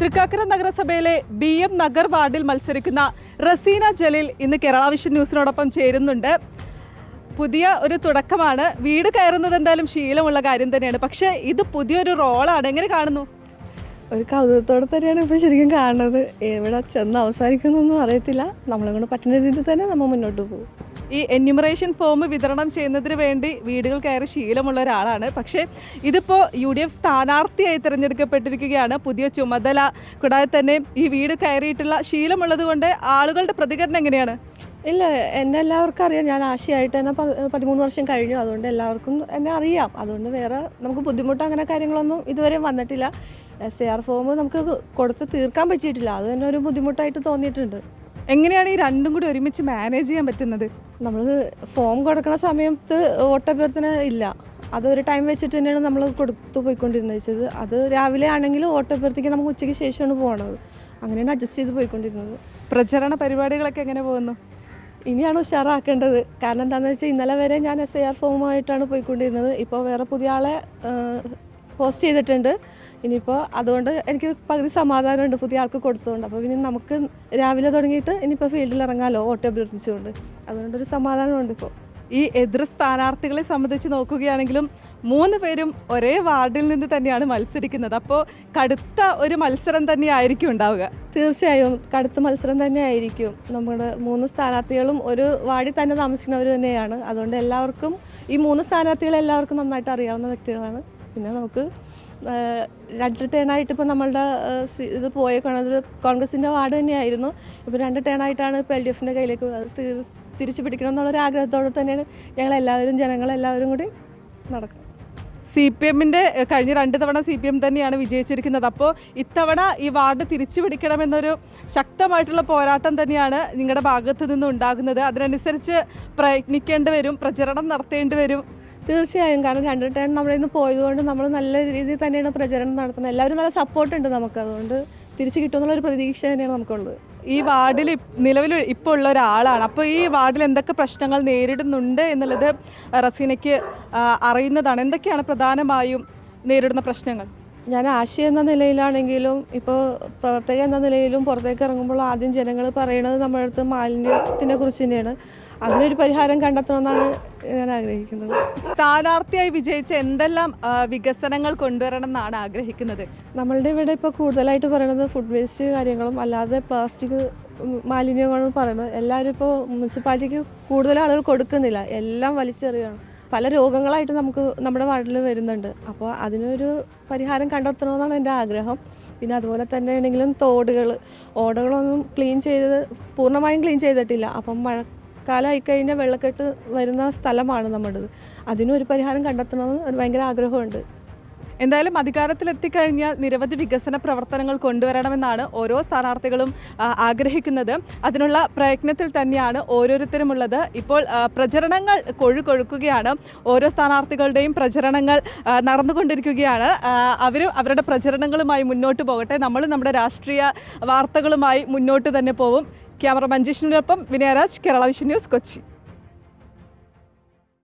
തൃക്കാക്കര നഗരസഭയിലെ B M Nagar വാർഡിൽ മത്സരിക്കുന്ന റസീന ജലീൽ ഇന്ന് കേരള വിഷൻ ന്യൂസിനോടൊപ്പം ചേരുന്നുണ്ട്. പുതിയ ഒരു തുടക്കമാണ്. വീട് കയറുന്നത് എന്തായാലും ശീലമുള്ള കാര്യം തന്നെയാണ്. പക്ഷേ ഇത് പുതിയൊരു റോളാണ്. എങ്ങനെ കാണുന്നു? ഒരു കൗതുകത്തോടെ തന്നെയാണ് ഇപ്പോൾ ശരിക്കും കാണുന്നത്. എവിടെ ചെന്ന് അവസാനിക്കുന്നൊന്നും അറിയത്തില്ല. നമ്മളെ കൊണ്ട് പറ്റുന്ന രീതിയിൽ തന്നെ നമ്മൾ മുന്നോട്ട് പോകും. ഈ എന്യൂമറേഷൻ ഫോം വിതരണം ചെയ്യുന്നതിന് വേണ്ടി വീടുകൾ കയറി ശീലമുള്ള ഒരാളാണ്. പക്ഷേ ഇതിപ്പോൾ യു ഡി എഫ് സ്ഥാനാർത്ഥിയായി തിരഞ്ഞെടുക്കപ്പെട്ടിരിക്കുകയാണ്. പുതിയ ചുമതല കൂടാതെ തന്നെ ഈ വീട് കയറിയിട്ടുള്ള ശീലമുള്ളത് കൊണ്ട് ആളുകളുടെ പ്രതികരണം എങ്ങനെയാണ്? ഇല്ല എന്നെ എല്ലാവർക്കും അറിയാം. ഞാൻ ആശയായിട്ട് തന്നെ പതിമൂന്ന് വർഷം കഴിഞ്ഞു. അതുകൊണ്ട് എല്ലാവർക്കും എന്നെ അറിയാം. അതുകൊണ്ട് വേറെ നമുക്ക് ബുദ്ധിമുട്ട് അങ്ങനെ കാര്യങ്ങളൊന്നും ഇതുവരെ വന്നിട്ടില്ല. എസ് എ ആർ ഫോം നമുക്ക് കൊടുത്ത് തീർക്കാൻ പറ്റിയിട്ടില്ല. അത് തന്നെ ഒരു ബുദ്ധിമുട്ടായിട്ട് തോന്നിയിട്ടുണ്ട്. എങ്ങനെയാണ് ഈ രണ്ടും കൂടി ഒരുമിച്ച് മാനേജ് ചെയ്യാൻ പറ്റുന്നത്? നമ്മൾ ഫോം കൊടുക്കുന്ന സമയത്ത് വോട്ടഭ്യർത്ഥന ഇല്ല. അതൊരു ടൈം വെച്ചിട്ട് തന്നെയാണ് നമ്മൾ കൊടുത്തു പോയിക്കൊണ്ടിരുന്നത് വെച്ചത്. അത് രാവിലെ ആണെങ്കിലും വോട്ടഭ്യർത്ഥിക്ക് നമുക്ക് ഉച്ചയ്ക്ക് ശേഷമാണ് പോകണത് അങ്ങനെയാണ് അഡ്ജസ്റ്റ് ചെയ്ത് പോയിക്കൊണ്ടിരുന്നത്. പ്രചരണ പരിപാടികളൊക്കെ എങ്ങനെ പോകുന്നു? ഇനിയാണ് ഉഷാറാക്കേണ്ടത്. കാരണം എന്താണെന്ന് വെച്ചാൽ ഇന്നലെ വരെ ഞാൻ എസ് ഐ ആർ ഫോമുമായിട്ടാണ് പോയിക്കൊണ്ടിരുന്നത്. ഇപ്പോൾ വേറെ പുതിയ ആളെ പോസ്റ്റ് ചെയ്തിട്ടുണ്ട്. ഇനിയിപ്പോൾ അതുകൊണ്ട് എനിക്ക് പകുതി സമാധാനമുണ്ട് പുതിയ ആൾക്ക് കൊടുത്തതുകൊണ്ട്. അപ്പോൾ പിന്നെ നമുക്ക് രാവിലെ തുടങ്ങിയിട്ട് ഇനിയിപ്പോൾ ഫീൽഡിൽ ഇറങ്ങാമല്ലോ വോട്ട് അഭ്യർത്ഥിച്ചുകൊണ്ട് അതുകൊണ്ടൊരു സമാധാനമുണ്ട് ഇപ്പോൾ ഈ എതിർ സ്ഥാനാർത്ഥികളെ സംബന്ധിച്ച് നോക്കുകയാണെങ്കിലും മൂന്ന് പേരും ഒരേ വാർഡിൽ നിന്ന് തന്നെയാണ് മത്സരിക്കുന്നത്. അപ്പോൾ കടുത്ത ഒരു മത്സരം തന്നെയായിരിക്കും ഉണ്ടാവുക. തീർച്ചയായും കടുത്ത മത്സരം തന്നെയായിരിക്കും. നമ്മുടെ മൂന്ന് സ്ഥാനാർത്ഥികളും ഒരു വാർഡിൽ തന്നെ താമസിക്കുന്നവർ തന്നെയാണ്. അതുകൊണ്ട് എല്ലാവർക്കും ഈ മൂന്ന് സ്ഥാനാർത്ഥികളെ എല്ലാവർക്കും നന്നായിട്ട് അറിയാവുന്ന വ്യക്തികളാണ് പിന്നെ നമുക്ക് രണ്ട് ടേണായിട്ട് ഇപ്പോൾ നമ്മളുടെ ഇത് പോയേക്കണത് കോൺഗ്രസിന്റെ വാർഡ് തന്നെയായിരുന്നു. ഇപ്പോൾ രണ്ട് ടേണായിട്ടാണ് ഇപ്പോൾ എൽ ഡി എഫിന്റെ കയ്യിലേക്ക് തിരിച്ചു പിടിക്കണം എന്നുള്ളൊരു ആഗ്രഹത്തോടെ തന്നെയാണ് ഞങ്ങളെല്ലാവരും ജനങ്ങളെല്ലാവരും കൂടി നടക്കുന്നത്. സി പി എമ്മിന്റെ കഴിഞ്ഞ രണ്ട് തവണ സി പി എം തന്നെയാണ് വിജയിച്ചിരിക്കുന്നത്. അപ്പോൾ ഇത്തവണ ഈ വാർഡ് തിരിച്ചു പിടിക്കണമെന്നൊരു ശക്തമായിട്ടുള്ള പോരാട്ടം തന്നെയാണ് നിങ്ങളുടെ ഭാഗത്തു നിന്ന് ഉണ്ടാകുന്നത്. അതിനനുസരിച്ച് പ്രയത്നിക്കേണ്ടി വരും പ്രചരണം നടത്തേണ്ടി വരും. തീർച്ചയായും. കാരണം രണ്ട് ടേൺ നമ്മുടെ ഇന്ന് പോയതുകൊണ്ട് നമ്മൾ നല്ല രീതിയിൽ തന്നെയാണ് പ്രചരണം നടത്തുന്നത്. എല്ലാവരും നല്ല സപ്പോർട്ട് ഉണ്ട് നമുക്ക്. അതുകൊണ്ട് തിരിച്ചു കിട്ടുമെന്നുള്ളൊരു പ്രതീക്ഷ തന്നെയാണ് നമുക്കുള്ളത്. ഈ വാർഡിൽ നിലവിൽ ഇപ്പോൾ ഉള്ള ഒരാളാണ്. അപ്പോൾ ഈ വാർഡിൽ എന്തൊക്കെ പ്രശ്നങ്ങൾ നേരിടുന്നുണ്ട് എന്നുള്ളത് റസീനയ്ക്ക് അറിയുന്നതാണ്. എന്തൊക്കെയാണ് പ്രധാനമായും നേരിടുന്ന പ്രശ്നങ്ങൾ? ഞാൻ ആശയ എന്ന നിലയിലാണെങ്കിലും ഇപ്പോൾ പ്രവർത്തക എന്ന നിലയിലും പുറത്തേക്ക് ഇറങ്ങുമ്പോൾ ആദ്യം ജനങ്ങൾ പറയുന്നത് നമ്മുടെ അടുത്ത് മാലിന്യത്തിനെ കുറിച്ച് തന്നെയാണ്. അതിനൊരു പരിഹാരം കണ്ടെത്തണമെന്നാണ് ഞാൻ ആഗ്രഹിക്കുന്നത്. സ്ഥാനാർത്ഥിയായി വിജയിച്ച എന്തെല്ലാം വികസനങ്ങൾ കൊണ്ടുവരണം എന്നാണ് ആഗ്രഹിക്കുന്നത്? നമ്മളുടെ ഇവിടെ ഇപ്പോൾ കൂടുതലായിട്ട് പറയുന്നത് ഫുഡ് വേസ്റ്റ് കാര്യങ്ങളും അല്ലാതെ പ്ലാസ്റ്റിക് മാലിന്യങ്ങളും പറയുന്നത്. എല്ലാവരും ഇപ്പോൾ മുനിസിപ്പാലിറ്റിക്ക് കൂടുതൽ ആളുകൾ കൊടുക്കുന്നില്ല. എല്ലാം വലിച്ചെറിയാണ് പല രോഗങ്ങളായിട്ട് നമുക്ക് നമ്മുടെ വാർഡിൽ വരുന്നുണ്ട്. അപ്പോൾ അതിനൊരു പരിഹാരം കണ്ടെത്തണമെന്നാണ് എന്റെ ആഗ്രഹം. പിന്നെ അതുപോലെ തന്നെ ആണെങ്കിലും തോടുകൾ ഓടകളൊന്നും ക്ലീൻ ചെയ്ത് പൂർണമായും ക്ലീൻ ചെയ്തിട്ടില്ല. അപ്പം മഴക്കാലമായി കഴിഞ്ഞാൽ വെള്ളക്കെട്ട് വരുന്ന സ്ഥലമാണ് നമ്മുടേത്. അതിനൊരു പരിഹാരം കണ്ടെത്തണമെന്ന് ഭയങ്കര ആഗ്രഹമുണ്ട്. എന്തായാലും അധികാരത്തിൽ എത്തിക്കഴിഞ്ഞാൽ നിരവധി വികസന പ്രവർത്തനങ്ങൾ കൊണ്ടുവരണമെന്നാണ് ഓരോ സ്ഥാനാർത്ഥികളും ആഗ്രഹിക്കുന്നത്. അതിനുള്ള പ്രയത്നത്തിൽ തന്നെയാണ് ഓരോരുത്തരുമുള്ളത്. ഇപ്പോൾ പ്രചരണങ്ങൾ കൊഴുകൊഴുക്കുകയാണ്. ഓരോ സ്ഥാനാർത്ഥികളുടെയും പ്രചരണങ്ങൾ നടന്നുകൊണ്ടിരിക്കുകയാണ്. അവർ അവരും അവരുടെ പ്രചരണങ്ങളുമായി മുന്നോട്ട് പോകട്ടെ. നമ്മൾ നമ്മുടെ രാഷ്ട്രീയ വാർത്തകളുമായി മുന്നോട്ട് തന്നെ പോവും. ക്യാമറ മഞ്ജീഷിനൊപ്പം വിനയരാജ് കേരള വിഷൻ ന്യൂസ് കൊച്ചി.